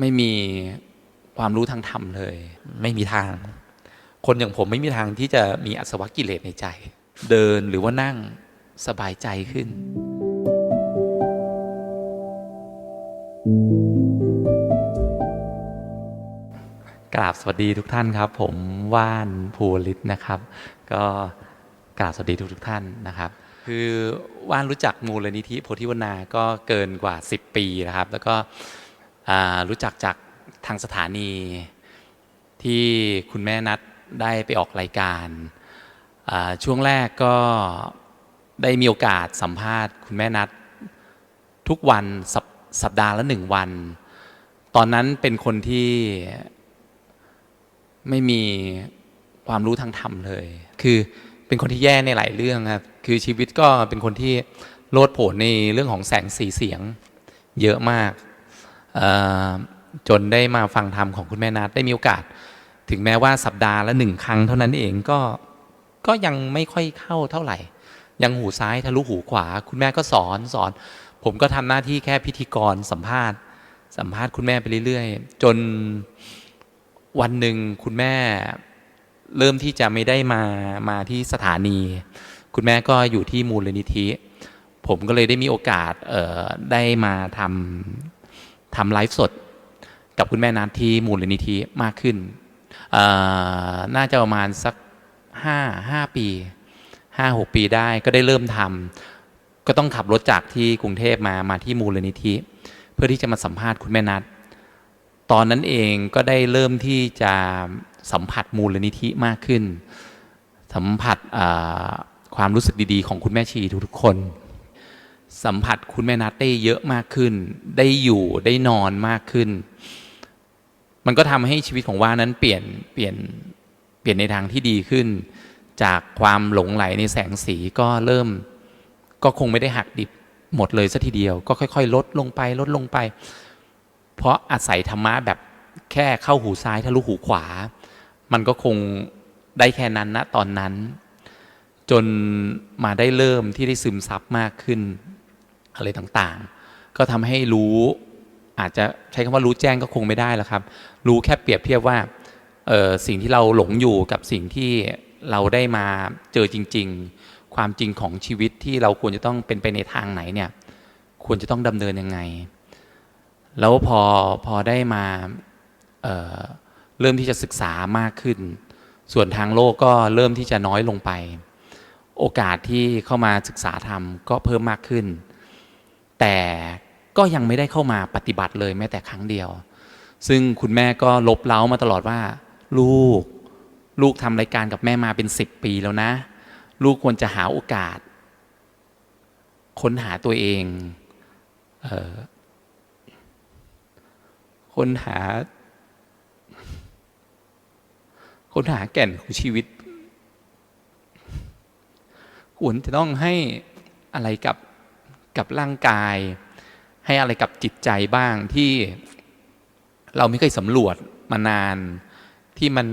ไม่มีความรู้ทางธรรมเลย ไม่มีทาง คนอย่างผมไม่มีทางที่จะมีอสวกิเลสในใจ เดินหรือว่านั่งสบายใจขึ้น กราบสวัสดีทุกท่านครับ ผมว่านภูริศนะครับ ก็กราบสวัสดีทุกทุกท่านนะครับ คือว่านรู้จักมูลนิธิโพธิวนาก็เกินกว่า 10 ปีนะครับ แล้วก็ รู้จักจากทางสถานี ที่คุณแม่นัดได้ไปออกรายการช่วงแรกก็ได้มีโอกาสสัมภาษณ์คุณแม่นัดทุกวันสัปสัปดาห์ละหนึ่งวัน ตอนนั้นเป็นคนที่ไม่มีความรู้ทางธรรมเลย คือเป็นคนที่แย่ในหลายเรื่องครับ คือชีวิตก็เป็นคนที่โลดโผนในเรื่องของแสงสีเสียงเยอะมาก จนได้มาฟังธรรมของคุณแม่นัทได้มีโอกาส ถึงแม้ว่าสัปดาห์ละหนึ่งครั้งเท่านั้นเองก็ก็ยังไม่ค่อยเข้าเท่าไหร่ ยังหูซ้ายทะลุหูขวา คุณแม่ก็สอนสอน ผมก็ทำหน้าที่แค่พิธีกรสัมภาษณ์ สัมภาษณ์คุณแม่ไปเรื่อยๆ จนวันหนึ่งคุณแม่เริ่มที่จะไม่ได้มามาที่สถานี คุณแม่ก็อยู่ที่มูลนิธิ ผมก็เลยได้มีโอกาสได้มาทำ ทำไลฟ์สด กับคุณแม่นัทที่มูลนิธิมากขึ้น น่าจะประมาณสักห้าห้าปีห้าหกปีได้ก็ได้เริ่มทำก็ต้องขับรถจากที่กรุงเทพมามาที่มูลนิธิ เพื่อที่จะมาสัมภาษณ์คุณแม่นัทตอนนั้นเองก็ได้เริ่มที่จะสัมผัสมูลนิธิมากขึ้น สัมผัสความรู้สึกดีๆ ของคุณแม่ชีทุกๆคน สัมผัสคุณแม่นัทได้เยอะมากขึ้น ได้อยู่ได้นอนมากขึ้น มันก็ทำให้ชีวิตของว่านั้นเปลี่ยนเปลี่ยนเปลี่ยนในทางที่ดีขึ้น จากความหลงไหลในแสงสีก็เริ่ม ก็คงไม่ได้หักดิบหมดเลยสัทีเดียว ก็ค่อย ๆ ลดลงไปลดลงไป เพราะอาศัยธรรมะแบบแค่เข้าหูซ้ายทะลุหูขวา มันก็คงได้แค่นั้นนะตอนนั้น จนมาได้เริ่มที่ได้ซึมซับมากขึ้น อะไรต่างๆ ก็ทำให้รู้อาจจะใช้คำว่ารู้แจ้งก็คงไม่ได้แล้วครับ รู้แค่เปรียบเทียบว่าสิ่งที่เราหลงอยู่กับสิ่งที่เราได้มาเจอจริง ๆ ความจริงของชีวิตที่เราควรจะต้องเป็นไปในทางไหนเนี่ยควรจะต้องดำเนินยังไง แล้วพอพอได้มาเเริ่มที่จะศึกษามากขึ้น ส่วนทางโลกก็เริ่มที่จะน้อยลงไป โอกาสที่เข้ามาศึกษาธรรมก็เพิ่มมากขึ้น แต่ก็ยังไม่ได้เข้ามาปฏิบัติเลยแม้แต่ครั้งเดียว ซึ่งคุณแม่ก็ลบเล้ามาตลอดว่า ลูก ลูกทำรายการกับแม่มาเป็นสิบปีแล้วนะ ลูกควรจะหาโอกาส ค้นหาตัวเองเออค้นหา ค้นหาแก่นของชีวิตควรจะต้องให้อะไรกับ กับร่างกาย ให้อะไรกับจิตใจบ้างที่เราไม่เคยสำรวจมานาน ที่มัน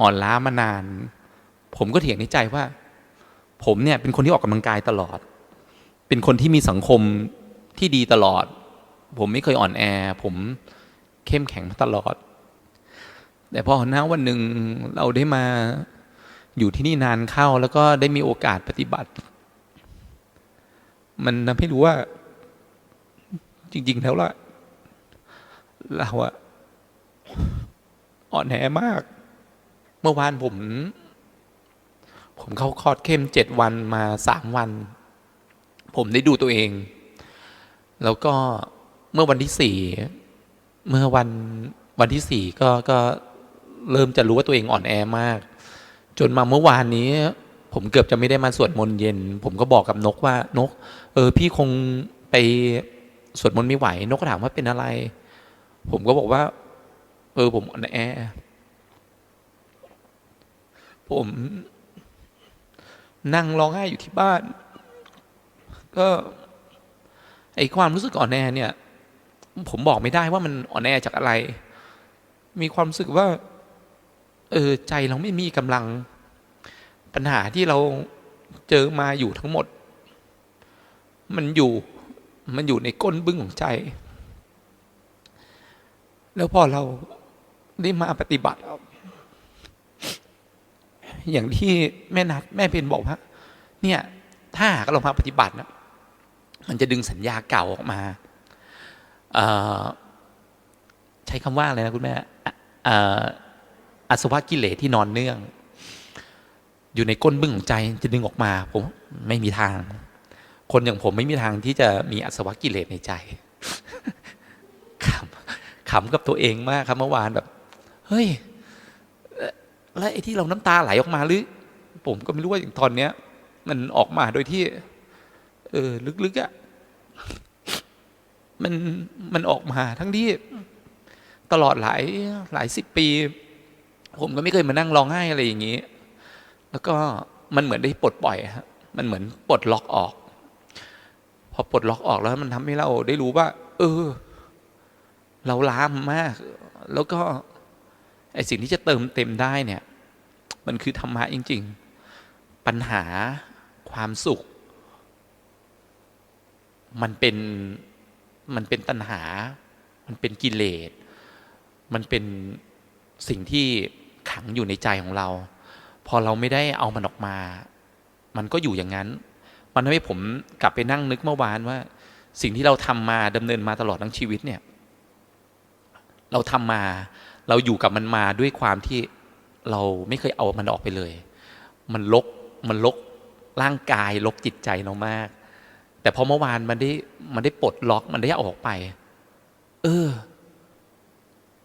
อ่อนล้ามานาน ผมก็เถียงในใจว่า ผมเนี่ยเป็นคนที่ออกกำลังกายตลอด เป็นคนที่มีสังคมที่ดีตลอด ผมไม่เคยอ่อนแอ ผมเข้มแข็งมาตลอด แต่พอหน้าวันหนึ่งเราได้มาอยู่ที่นี่นานเข้าแล้วก็ได้มีโอกาสปฏิบัติ มันทำให้รู้ว่า จริง ๆ แล้วล่ะ เราอะอ่อนแอมาก เมื่อวานผม ผมเข้าคอร์สเข้มเจ็ดวันมาสามวัน ผมได้ดูตัวเอง แล้วก็เมื่อวันที่สี่เมื่อวันวันที่สี่ก็ก็เริ่มจะรู้ว่าตัวเองอ่อนแอมาก จนมาเมื่อวานนี้ ผมเกือบจะไม่ได้มาสวดมนต์เย็น ผมก็บอกกับนกว่านก เออ พี่คงไปสวดมนต์ไม่ไหวนกก็ถามว่าเป็นอะไร ผมก็บอกว่า เออ ผมอ่อนแอผมนั่งร้องไห้อยู่ที่บ้าน ก็ไอความรู้สึกอ่อนแอเนี่ย ผมบอกไม่ได้ว่ามันอ่อนแอจากอะไร มีความรู้สึกว่า เออใจเราไม่มีกำลัง ปัญหาที่เราเจอมาอยู่ทั้งหมด มันอยู่มันอยู่ในก้นบึ้งของใจ แล้วพอเราได้มาปฏิบัติ อย่างที่แม่นัดแม่เพนบอกว่าเนี่ย ถ้าหากเรามาปฏิบัตินะมันจะดึงสัญญาเก่าออกมา ใช้คำว่าอะไรนะคุณแม่อออสวะกิเลสที่นอนเนื่อง อยู่ในก้นบึ้งของใจจะดึงออกมา ผมไม่มีทาง คนอย่างผมไม่มีทางที่จะมีอสวะกิเลสในใจขำขำกับตัวเองมากครับเมื่อวานแบบ เฮ้ย แล้วไอ้ที่เราน้ำตาไหลออกมาหรือ ผมก็ไม่รู้ว่าอย่างตอนเนี้ย มันออกมาโดยที่ เออ ลึกๆอะ่ะมันมันออกมาทั้งที่ตลอดหลายหลายสิบปี ผมก็ไม่เคยมานั่งร้องไห้อะไรอย่างนี้ แล้วก็มันเหมือนได้ปลดปล่อยฮะมันเหมือนปลดล็อกออก พอปลดล็อกออกแล้วมันทำให้เราได้รู้ว่า เออ เราล้ามมาก แล้วก็ไอสิ่งที่จะเติมเต็มได้เนี่ย มันคือธรรมะจริง ๆ ปัญหาความสุข มันเป็นมันเป็นตัณหา มันเป็นกิเลส มันเป็นสิ่งที่ขังอยู่ในใจของเรา พอเราไม่ได้เอามันออกมา มันก็อยู่อย่างนั้น มันทำให้ผมกลับไปนั่งนึกเมื่อวานว่า สิ่งที่เราทำมาดำเนินมาตลอดทั้งชีวิตเนี่ย เราทำมา เราอยู่กับมันมาด้วยความที่เราไม่เคยเอามันออกไปเลย มันลก มันลกร่างกายลกจิตใจเรามาก แต่พอเมื่อวานมันได้ มันได้ปลดล็อก มันได้ออกไป เออ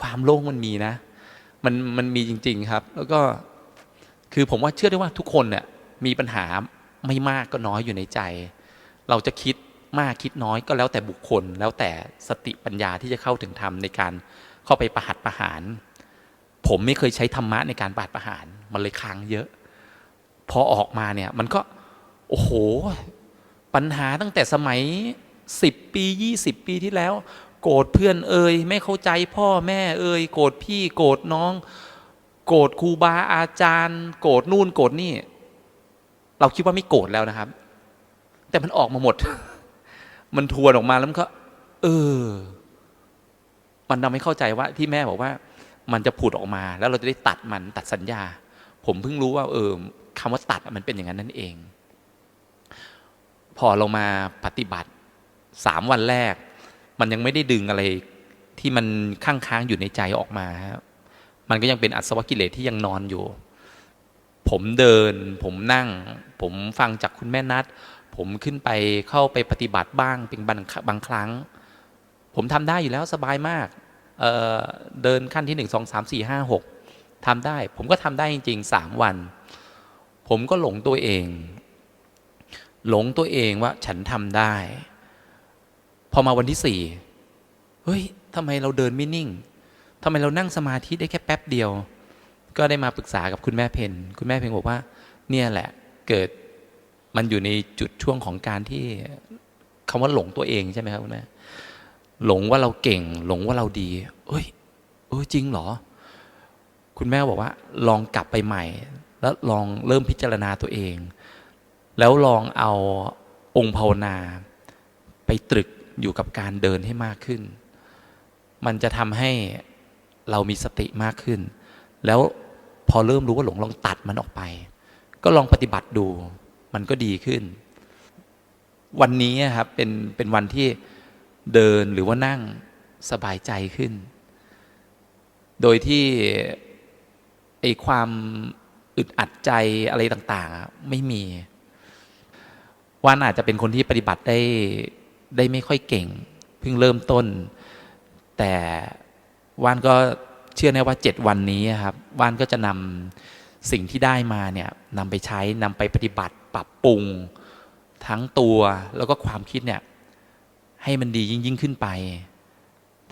ความโล่งมันมีนะ มัน มันมีจริง ๆ ครับ แล้วก็ คือผมว่าเชื่อได้ว่าทุกคนเนี่ยมีปัญหาไม่มากก็น้อยอยู่ในใจ เราจะคิดมากคิดน้อยก็แล้วแต่บุคคล แล้วแต่สติปัญญาที่จะเข้าถึงธรรมในการเข้าไปประหัตประหาร ผมไม่เคยใช้ธรรมะในการประหัตประหารมันเลยค้างเยอะ พอออกมาเนี่ยมันก็โอ้โห ปัญหาตั้งแต่สมัยสิบปียี่สิบปีที่แล้ว โกรธเพื่อนเอ่ยไม่เข้าใจพ่อแม่เอ่ยโกรธพี่โกรธน้อง โกรธครูบาอาจารย์ โกรธนู่นโกรธนี่ เราคิดว่าไม่โกรธแล้วนะครับ แต่มันออกมาหมด มันทวนออกมาแล้วมันก็ เออ มันทำให้เข้าใจว่าที่แม่บอกว่า มันจะผุดออกมา แล้วเราจะได้ตัดมันตัดสัญญา ผมเพิ่งรู้ว่า เออคำว่าตัดมันเป็นอย่างนั้นนั่นเอง พอเรามาปฏิบัติสามวันแรก มันยังไม่ได้ดึงอะไรที่มันค้างค้างอยู่ในใจออกมาครับ มันก็ยังเป็นอัศวกิเลสที่ยังนอนอยู่ ผมเดิน ผมนั่ง ผมฟังจากคุณแม่นัด ผมขึ้นไปเข้าไปปฏิบัติบ้างเป็นบางบางครั้ง ผมทำได้อยู่แล้วสบายมากเเดินขั้นที่หนึ่งสองสามสี่ห้าหกทำได้ ผมก็ทำได้จริงๆสามวัน ผมก็หลงตัวเอง หลงตัวเองว่าฉันทำได้ พอมาวันที่สี่เฮ้ยทำไมเราเดินไม่นิ่ง ทำไมเรานั่งสมาธิได้แค่แป๊บเดียว ก็ได้มาปรึกษากับคุณแม่เพนคุณแม่เพนบอกว่า เนี่ยแหละเกิดมันอยู่ในจุดช่วงของการที่คำว่าหลงตัวเองใช่ไหมครับคุณแม่หลงว่าเราเก่ง หลงว่าเราดี เอ้ยเออจริงเหรอ คุณแม่บอกว่า ลองกลับไปใหม่ แล้วลองเริ่มพิจารณาตัวเอง แล้วลองเอาองค์ภาวนา ไปตรึกอยู่กับการเดินให้มากขึ้น มันจะทำให้ เรามีสติมากขึ้น แล้วพอเริ่มรู้ว่าหลงลองตัดมันออกไป ก็ลองปฏิบัติดู มันก็ดีขึ้น วันนี้ครับเป็นเป็นวันที่เดินหรือว่านั่งสบายใจขึ้น โดยที่ไอความอึดอัดใจอะไรต่างๆ ไม่มีวานอาจจะเป็นคนที่ปฏิบัติได้ได้ไม่ค่อยเก่ง เพิ่งเริ่มต้น แต่ ว่านก็เชื่อแน่ว่าเจ็ดวันนี้ครับว่านก็จะนำสิ่งที่ได้มาเนี่ยนำไปใช้นำไปปฏิบัติปรับปรุง ทั้งตัวแล้วก็ความคิดเนี่ยให้มันดียิ่งยิ่งขึ้นไป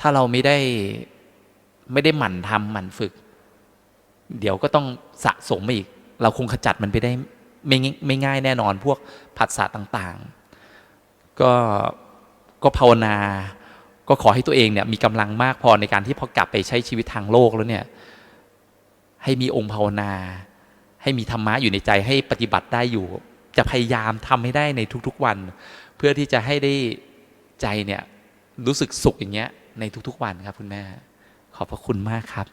ถ้าเราไม่ได้ไม่ได้หมั่นทำหมั่นฝึก เดี๋ยวก็ต้องสะสมมาอีก เราคงขจัดมันไปได้ไม่ง่ายไม่ง่ายแน่นอนพวกผัสสะต่างๆ ก็ก็ภาวนา ก็ขอให้ตัวเองเนี่ยมีกำลังมากพอในการที่พอกลับไปใช้ชีวิตทางโลกแล้วเนี่ยให้มีองค์ภาวนา ให้มีธรรมะอยู่ในใจให้ปฏิบัติได้อยู่ จะพยายามทำให้ได้ในทุกๆวัน เพื่อที่จะให้ได้ใจเนี่ยรู้สึกสุขอย่างเงี้ยในทุกๆวันครับคุณแม่ ขอบพระคุณมากครับ